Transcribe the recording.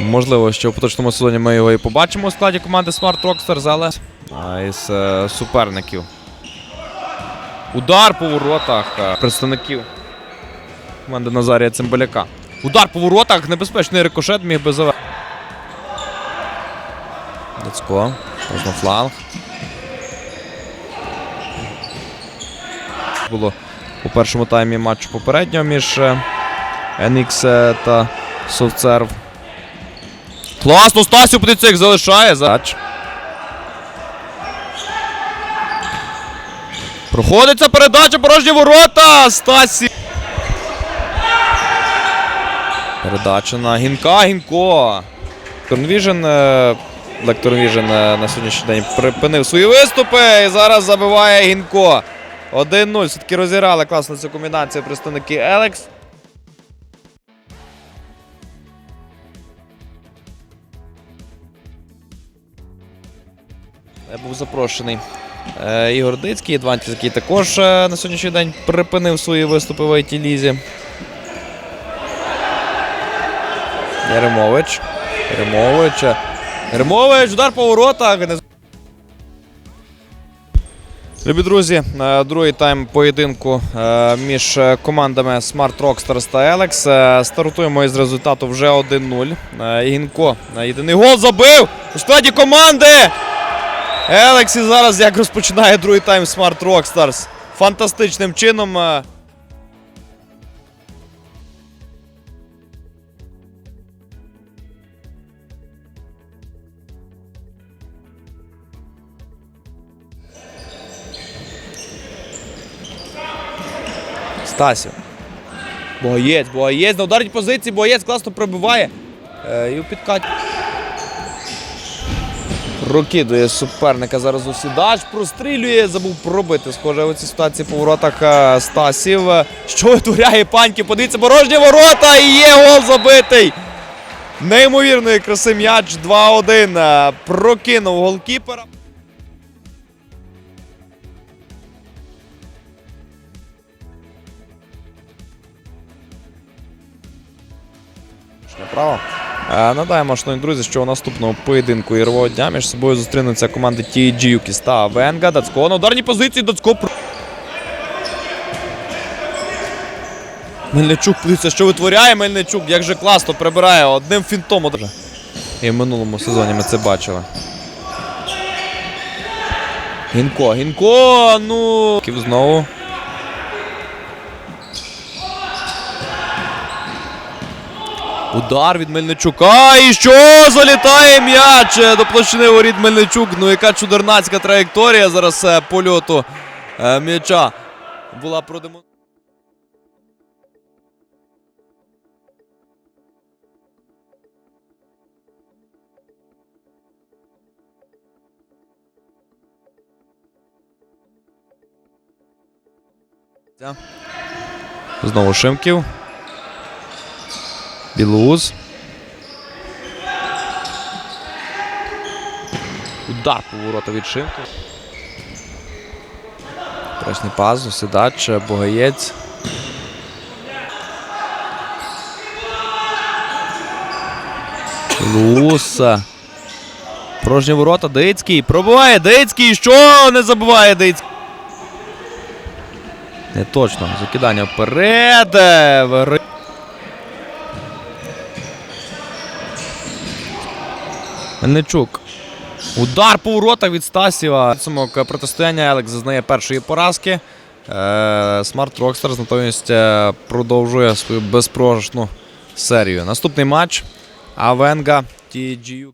Можливо, що в поточному сезоні ми його і побачимо у складі команди Smart Rockstars, але із е, суперників. Удар по воротах е, представників команди Назарія Цимбаляка. Удар по воротах, небезпечний рикошет міг би завести. Дацько. Можна фланг. Було у першому таймі матчу попереднього між е, NX та Совцерв. Класно, Стасів Птицик залишає. Зач. Проходиться передача, порожні ворота. Стасі. Передача на Гінка, Гінко. Лекторнвіжен, Лекторнвіжен на сьогоднішній день припинив свої виступи і зараз забиває Гінко. 1-0. Все-таки розіграли класно цю комбінацію представники Елекс. Був запрошений е, Ігор Дицький, Адвантіс, який також е, на сьогоднішній день припинив свої виступи в it лізі Яремович. Яремович. Яремович, удар по воротах. Любі друзі, е, другий тайм поєдинку між командами Smart Rockstars та Alex. Е, Стартуємо із результату вже 1-0. Е, Ігінко єдиний гол забив у складі команди. Елексі зараз як розпочинає другий тайм Smart Rockstars. Фантастичним чином. е, Стасів. Боєць, боєць. На ударній позиції боєць класно пробиває. Е, і у підкаті. Прокидує суперника зараз усідач, прострілює, забув пробити. Схоже, у цій ситуації по воротах е, Стасів. Що витворяє паньки? Подивіться, порожні ворота і є гол забитий. Неймовірної краси м'яч 2-1. Е, Прокинув голкіпера. Право. Е, Нагадаємо, шановні друзі, що у наступному поєдинку ігрового дня між собою зустрінуться команди TG Юкіс та Венга. Дацько на ударній позиції. Дацько. Мельничук, подивіться, що витворяє Мельничук. Як же класно прибирає одним фінтом. І в минулому сезоні ми це бачили. Гінко, Гінко, ну. Ків Знову. Удар від Мельничука. І що? Залітає м'яч е, до площини воріт Мельничук. Ну яка чудернацька траєкторія зараз е, польоту е, м'яча була продемонстрована. Знову Шимків. Білоус. Удар по ворота від Шимки. Страшний пас, Осідач, Богаєць. Білоус. Порожні ворота, Дицький. Пробиває Дицький. Що не забуває Дицький? Не точно. Закидання вперед. Мельничук. Удар по воротах від Стасіва. Підсумок протистояння Елекс зазнає першої поразки. Смарт Rockstars натомість продовжує свою безпрограшну серію. Наступний матч. Авенга TGU.